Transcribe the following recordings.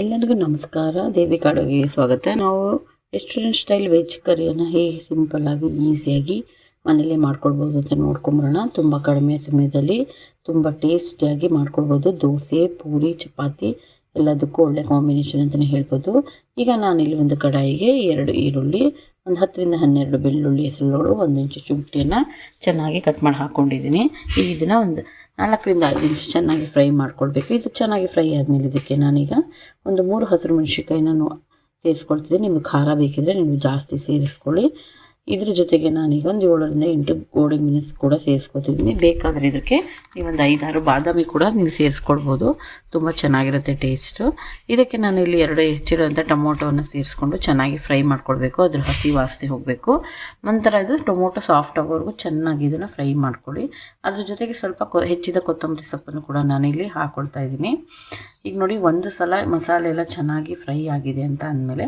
ಎಲ್ಲರಿಗೂ ನಮಸ್ಕಾರ. ದೇವಿ ಕಾಡೋಗಿ ಸ್ವಾಗತ. ನಾವು ರೆಸ್ಟೋರೆಂಟ್ ಸ್ಟೈಲ್ ವೆಜ್ ಕರಿಯನ್ನು ಹೇಗೆ ಸಿಂಪಲ್ಲಾಗಿ ಈಸಿಯಾಗಿ ಮನೇಲಿ ಮಾಡ್ಕೊಳ್ಬೋದು ಅಂತ ನೋಡ್ಕೊಂಬರೋಣ. ತುಂಬ ಕಡಿಮೆ ಸಮಯದಲ್ಲಿ ತುಂಬ ಟೇಸ್ಟಿಯಾಗಿ ಮಾಡ್ಕೊಳ್ಬೋದು. ದೋಸೆ, ಪೂರಿ, ಚಪಾತಿ ಎಲ್ಲದಕ್ಕೂ ಒಳ್ಳೆ ಕಾಂಬಿನೇಷನ್ ಅಂತಲೇ ಹೇಳ್ಬೋದು. ಈಗ ನಾನಿಲ್ಲಿ ಒಂದು ಕಡಾಯಿಗೆ ಎರಡು ಈರುಳ್ಳಿ, ಒಂದು ಹತ್ತರಿಂದ ಹನ್ನೆರಡು ಬೆಳ್ಳುಳ್ಳಿ ಹೆಸರುಗಳು, ಒಂದು ಇಂಚು ಶುಂಠಿಯನ್ನು ಚೆನ್ನಾಗಿ ಕಟ್ ಮಾಡಿ ಹಾಕ್ಕೊಂಡಿದ್ದೀನಿ ಈಗ ಇದನ್ನು ಒಂದು ನಾಲ್ಕರಿಂದ ಐದು ನಿಮಿಷ ಚೆನ್ನಾಗಿ ಫ್ರೈ ಮಾಡ್ಕೊಳ್ಬೇಕು. ಇದು ಚೆನ್ನಾಗಿ ಫ್ರೈ ಆದಮೇಲೆ ಇದಕ್ಕೆ ನಾನೀಗ ಒಂದು ಮೂರು ಹಸಿರು ಮೆಣಸಿನ್ಕಾಯಿನ ಸೇರಿಸ್ಕೊಳ್ತಿದ್ದೆ ನಿಮಗೆ ಖಾರ ಬೇಕಿದ್ರೆ ನೀವು ಜಾಸ್ತಿ ಸೇರಿಸ್ಕೊಳ್ಳಿ. ಇದ್ರ ಜೊತೆಗೆ ನಾನೀಗ ಒಂದು ಏಳರಿಂದ ಎಂಟು ಗೋಡೆ ಮೆಣಸು ಕೂಡ ಸೇರಿಸ್ಕೊತಿದ್ದೀನಿ ಬೇಕಾದರೆ ಇದಕ್ಕೆ ನೀವೊಂದು ಐದಾರು ಬಾದಾಮಿ ಕೂಡ ನೀವು ಸೇರಿಸ್ಕೊಳ್ಬೋದು ತುಂಬ ಚೆನ್ನಾಗಿರುತ್ತೆ ಟೇಸ್ಟು ಇದಕ್ಕೆ ನಾನು ಇಲ್ಲಿ ಎರಡು ಹೆಚ್ಚಿರೋಂಥ ಟೊಮೊಟೊವನ್ನು ಸೇರಿಸ್ಕೊಂಡು ಚೆನ್ನಾಗಿ ಫ್ರೈ ಮಾಡ್ಕೊಳ್ಬೇಕು ಅದ್ರ ಹಸಿ ವಾಸನೆ ಹೋಗಬೇಕು. ನಂತರ ಇದು ಟೊಮೊಟೊ ಸಾಫ್ಟ್ ಆಗೋವರೆಗೂ ಚೆನ್ನಾಗಿ ಇದನ್ನು ಫ್ರೈ ಮಾಡ್ಕೊಳ್ಳಿ. ಅದ್ರ ಜೊತೆಗೆ ಸ್ವಲ್ಪ ಹೆಚ್ಚಿದ ಕೊತ್ತಂಬರಿ ಸೊಪ್ಪನ್ನು ಕೂಡ ನಾನಿಲ್ಲಿ ಹಾಕ್ಕೊಳ್ತಾ ಇದ್ದೀನಿ. ಈಗ ನೋಡಿ ಒಂದು ಸಲ ಮಸಾಲೆ ಎಲ್ಲ ಚೆನ್ನಾಗಿ ಫ್ರೈ ಆಗಿದೆ ಅಂತ ಅಂದಮೇಲೆ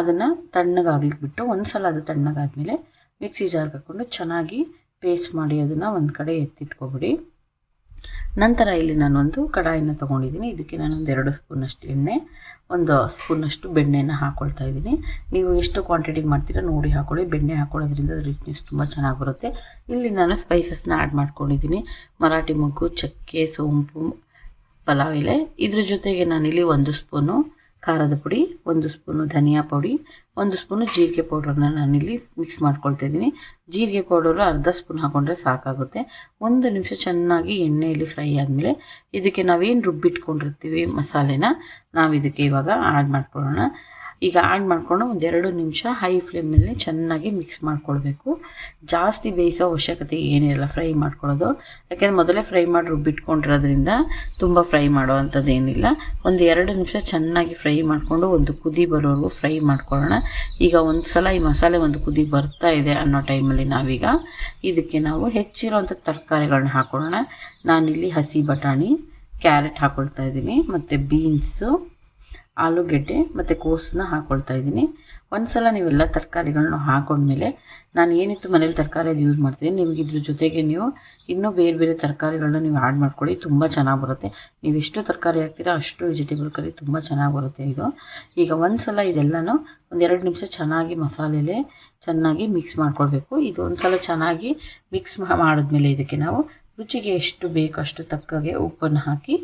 ಅದನ್ನು ತಣ್ಣಗಾಗ್ಲಿಕ್ಕೆ ಬಿಟ್ಟು ಒಂದು ಸಲ ಅದು ತಣ್ಣಗಾದಮೇಲೆ ಮಿಕ್ಸಿ ಜಾರ್ ಹಾಕ್ಕೊಂಡು ಚೆನ್ನಾಗಿ ಪೇಸ್ಟ್ ಮಾಡಿ ಅದನ್ನು ಒಂದು ಕಡೆ ಎತ್ತಿಟ್ಕೊಬಿಡಿ. ನಂತರ ಇಲ್ಲಿ ನಾನೊಂದು ಕಡಾಯಿನ ತೊಗೊಂಡಿದ್ದೀನಿ ಇದಕ್ಕೆ ನಾನೊಂದು ಎರಡು ಸ್ಪೂನಷ್ಟು ಎಣ್ಣೆ, ಒಂದು ಸ್ಪೂನಷ್ಟು ಬೆಣ್ಣೆನ ಹಾಕ್ಕೊಳ್ತಾ ಇದ್ದೀನಿ ನೀವು ಎಷ್ಟು ಕ್ವಾಂಟಿಟಿಗೆ ಮಾಡ್ತೀರಾ ನೋಡಿ ಹಾಕ್ಕೊಳ್ಳಿ ಬೆಣ್ಣೆ ಹಾಕ್ಕೊಳ್ಳೋದ್ರಿಂದ ರಿಚ್ನೆಸ್ ತುಂಬ ಚೆನ್ನಾಗಿ ಬರುತ್ತೆ. ಇಲ್ಲಿ ನಾನು ಸ್ಪೈಸಸ್ನ ಆ್ಯಡ್ ಮಾಡ್ಕೊಂಡಿದ್ದೀನಿ ಮರಾಠಿ ಮೊಗ್ಗು, ಚಕ್ಕೆ, ಸೋಂಪು ಪಲಾವ್ ಎಲೆ ಇದ್ರ ಜೊತೆಗೆ ನಾನಿಲ್ಲಿ ಒಂದು ಸ್ಪೂನು ಖಾರದ ಪುಡಿ, ಒಂದು ಸ್ಪೂನು ಧನಿಯಾ ಪುಡಿ, ಒಂದು ಸ್ಪೂನು ಜೀರಿಗೆ ಪೌಡ್ರನ್ನ ನಾನಿಲ್ಲಿ ಮಿಕ್ಸ್ ಮಾಡ್ಕೊಳ್ತಾ ಇದ್ದೀನಿ. ಜೀರಿಗೆ ಪೌಡರು ಅರ್ಧ ಸ್ಪೂನ್ ಹಾಕೊಂಡ್ರೆ ಸಾಕಾಗುತ್ತೆ. ಒಂದು ನಿಮಿಷ ಚೆನ್ನಾಗಿ ಎಣ್ಣೆಯಲ್ಲಿ ಫ್ರೈ ಆದಮೇಲೆ ಇದಕ್ಕೆ ನಾವೇನು ರುಬ್ಬಿಟ್ಕೊಂಡಿರ್ತೀವಿ ಮಸಾಲೆನ ನಾವು ಇದಕ್ಕೆ ಇವಾಗ ಆ್ಯಡ್ ಮಾಡ್ಕೊಳ್ಳೋಣ. ಈಗ ಆ್ಯಡ್ ಮಾಡಿಕೊಂಡು ಒಂದೆರಡು ನಿಮಿಷ ಹೈ ಫ್ಲೇಮಲ್ಲಿ ಚೆನ್ನಾಗಿ ಮಿಕ್ಸ್ ಮಾಡ್ಕೊಳ್ಬೇಕು. ಜಾಸ್ತಿ ಬೇಯಿಸೋ ಅವಶ್ಯಕತೆ ಏನಿರಲ್ಲ ಫ್ರೈ ಮಾಡ್ಕೊಳ್ಳೋದು. ಯಾಕೆಂದರೆ ಮೊದಲೇ ಫ್ರೈ ಮಾಡಿ ರುಬ್ಬಿಟ್ಕೊಂಡಿರೋದ್ರಿಂದ ತುಂಬ ಫ್ರೈ ಮಾಡೋ ಅಂಥದ್ದು ಏನಿಲ್ಲ ಒಂದು ಎರಡು ನಿಮಿಷ ಚೆನ್ನಾಗಿ ಫ್ರೈ ಮಾಡಿಕೊಂಡು ಒಂದು ಕುದಿ ಬರೋವರೆಗೂ ಫ್ರೈ ಮಾಡ್ಕೊಳ್ಳೋಣ. ಈಗ ಒಂದು ಸಲ ಈ ಮಸಾಲೆ ಒಂದು ಕುದಿ ಬರ್ತಾ ಇದೆ ಅನ್ನೋ ಟೈಮಲ್ಲಿ ನಾವೀಗ ಇದಕ್ಕೆ ನಾವು ಹೆಚ್ಚಿರೋಂಥ ತರಕಾರಿಗಳನ್ನ ಹಾಕ್ಕೊಳ್ಳೋಣ ನಾನಿಲ್ಲಿ ಹಸಿ ಬಟಾಣಿ, ಕ್ಯಾರೆಟ್ ಹಾಕ್ಕೊಳ್ತಾ ಇದ್ದೀನಿ, ಮತ್ತು ಬೀನ್ಸು ಆಲೂಗೆಡ್ಡೆ ಮತ್ತು ಕೋಸನ್ನ ಹಾಕ್ಕೊಳ್ತಾ ಇದ್ದೀನಿ. ಒಂದು ಸಲ ನೀವೆಲ್ಲ ತರಕಾರಿಗಳನ್ನ ಹಾಕೊಂಡ್ಮೇಲೆ ನಾನು ಏನಿತ್ತು ಮನೇಲಿ ತರಕಾರಿ ಯೂಸ್ ಮಾಡ್ತೀನಿ ನಿಮಗೆ ಇದ್ರ ಜೊತೆಗೆ ನೀವು ಇನ್ನೂ ಬೇರೆ ಬೇರೆ ತರಕಾರಿಗಳನ್ನ ನೀವು ಆ್ಯಡ್ ಮಾಡ್ಕೊಳ್ಳಿ, ತುಂಬ ಚೆನ್ನಾಗಿ ಬರುತ್ತೆ. ನೀವು ಎಷ್ಟು ತರಕಾರಿ ಹಾಕ್ತೀರಾ ಅಷ್ಟು ವೆಜಿಟೇಬಲ್ ಕರಿ, ತುಂಬ ಚೆನ್ನಾಗಿ ಬರುತ್ತೆ ಇದು. ಈಗ ಒಂದು ಸಲ ಇದೆಲ್ಲನೂ ಒಂದೆರಡು ನಿಮಿಷ ಚೆನ್ನಾಗಿ ಮಸಾಲೆಲೆ ಚೆನ್ನಾಗಿ ಮಿಕ್ಸ್ ಮಾಡ್ಕೊಳ್ಬೇಕು. ಇದು ಒಂದು ಸಲ ಚೆನ್ನಾಗಿ ಮಿಕ್ಸ್ ಮಾಡಿದ್ಮೇಲೆ ಇದಕ್ಕೆ ನಾವು ರುಚಿಗೆ ಎಷ್ಟು ಬೇಕು ಅಷ್ಟು ತಕ್ಕಾಗೆ ಉಪ್ಪನ್ನು ಹಾಕಿ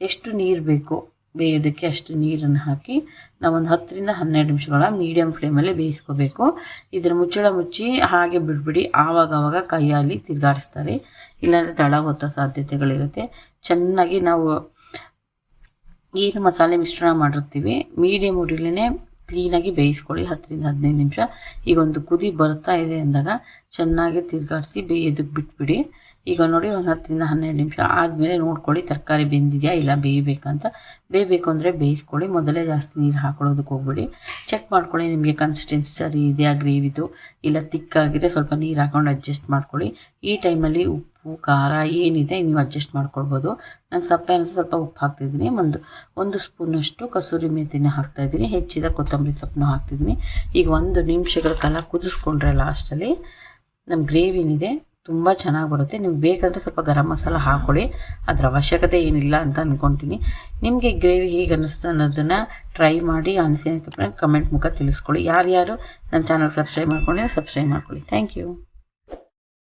ಎಷ್ಟು ನೀರು ಬೇಕು ಬೇಯೋದಕ್ಕೆ ಅಷ್ಟು ನೀರನ್ನು ಹಾಕಿ ನಾವೊಂದು ಹತ್ತರಿಂದ ಹನ್ನೆರಡು ನಿಮಿಷಗಳ ಮೀಡಿಯಮ್ ಫ್ಲೇಮಲ್ಲಿ ಬೇಯಿಸ್ಕೋಬೇಕು. ಇದರ ಮುಚ್ಚಳ ಮುಚ್ಚಿ ಹಾಗೆ ಬಿಡ್ಬಿಡಿ. ಆವಾಗ ಆವಾಗ ಕೈಯಲ್ಲಿ ತಿರುಗಾಡಿಸ್ತಾರೆ. ಇಲ್ಲಾಂದರೆ ತಳ ಹೊತ್ತೋ ಸಾಧ್ಯತೆಗಳಿರುತ್ತೆ. ಚೆನ್ನಾಗಿ ನಾವು ಏನು ಮಸಾಲೆ ಮಿಶ್ರಣ ಮಾಡಿರ್ತೀವಿ. ಮೀಡಿಯಮ್ ಉರಿಲೇ ಕ್ಲೀನಾಗಿ ಬೇಯಿಸ್ಕೊಳ್ಳಿ. ಹತ್ತರಿಂದ ಹದಿನೈದು ನಿಮಿಷ. ಈಗ ಒಂದು ಕುದಿ ಬರ್ತಾ ಇದೆ ಅಂದಾಗ ಚೆನ್ನಾಗಿ ತಿರುಗಾಡಿಸಿ ಬೇಯೋದಕ್ಕೆ ಬಿಟ್ಬಿಡಿ. ಈಗ ನೋಡಿ ಒಂದು ಹತ್ತರಿಂದ ಹನ್ನೆರಡು ನಿಮಿಷ ಆದಮೇಲೆ ನೋಡ್ಕೊಳ್ಳಿ, ತರಕಾರಿ ಬೆಂದಿದೆಯಾ ಇಲ್ಲ ಬೇಯಬೇಕಂತ. ಬೇಯಬೇಕು ಅಂದರೆ ಬೇಯಿಸ್ಕೊಳ್ಳಿ, ಮೊದಲೇ ಜಾಸ್ತಿ ನೀರು ಹಾಕೊಳ್ಳೋದಕ್ಕೆ ಹೋಗ್ಬಿಡಿ. ಚೆಕ್ ಮಾಡ್ಕೊಳ್ಳಿ ನಿಮಗೆ ಕನ್ಸಿಸ್ಟೆನ್ಸಿ ಸರಿ ಇದೆಯಾ ಗ್ರೇವಿದು ಇಲ್ಲ ತಿಕ್ಕಾಗಿದ್ರೆ ಸ್ವಲ್ಪ ನೀರು ಹಾಕೊಂಡು ಅಡ್ಜಸ್ಟ್ ಮಾಡ್ಕೊಳ್ಳಿ. ಈ ಟೈಮಲ್ಲಿ ಉಪ್ಪು, ಖಾರ ಏನಿದೆ ನೀವು ಅಡ್ಜಸ್ಟ್ ಮಾಡ್ಕೊಳ್ಬೋದು. ನಂಗೆ ಸಪ್ಪೆ ಅನ್ನಿಸಿ ಸ್ವಲ್ಪ ಉಪ್ಪು ಹಾಕ್ತಿದ್ದೀನಿ. ಒಂದು ಒಂದು ಸ್ಪೂನಷ್ಟು ಕಸೂರಿ ಮೆಂತಿನ ಹಾಕ್ತಾಯಿದ್ದೀನಿ ಹೆಚ್ಚಿದ ಕೊತ್ತಂಬರಿ ಸೊಪ್ಪನ್ನು ಹಾಕ್ತಿದ್ದೀನಿ. ಈಗ ಒಂದು ನಿಮಿಷಗಳ ಕಾಲ ಕುದಿಸ್ಕೊಂಡ್ರೆ ಲಾಸ್ಟಲ್ಲಿ ನಮ್ಮ ಗ್ರೇವಿನಿದೆ ತುಂಬ ಚೆನ್ನಾಗಿ ಬರುತ್ತೆ. ನೀವು ಬೇಕಾದರೆ ಸ್ವಲ್ಪ ಗರಂ ಮಸಾಲ ಹಾಕ್ಕೊಳ್ಳಿ ಅದರ ಅವಶ್ಯಕತೆ ಏನಿಲ್ಲ ಅಂತ ಅಂದ್ಕೊತೀನಿ ನಿಮಗೆ ಗ್ರೇವಿ ಹೇಗೆ ಅನ್ನಿಸ್ತು ಅನ್ನೋದನ್ನು ಟ್ರೈ ಮಾಡಿ ಅನಿಸಿದ ಕಮೆಂಟ್ ಮುಖ ತಿಳಿಸ್ಕೊಳ್ಳಿ. ಯಾರ್ಯಾರು ನನ್ನ ಚಾನಲ್ ಸಬ್ಸ್ಕ್ರೈಬ್ ಮಾಡ್ಕೊಂಡ್ರೆ ಸಬ್ಸ್ಕ್ರೈಬ್ ಮಾಡ್ಕೊಳ್ಳಿ. Thank you.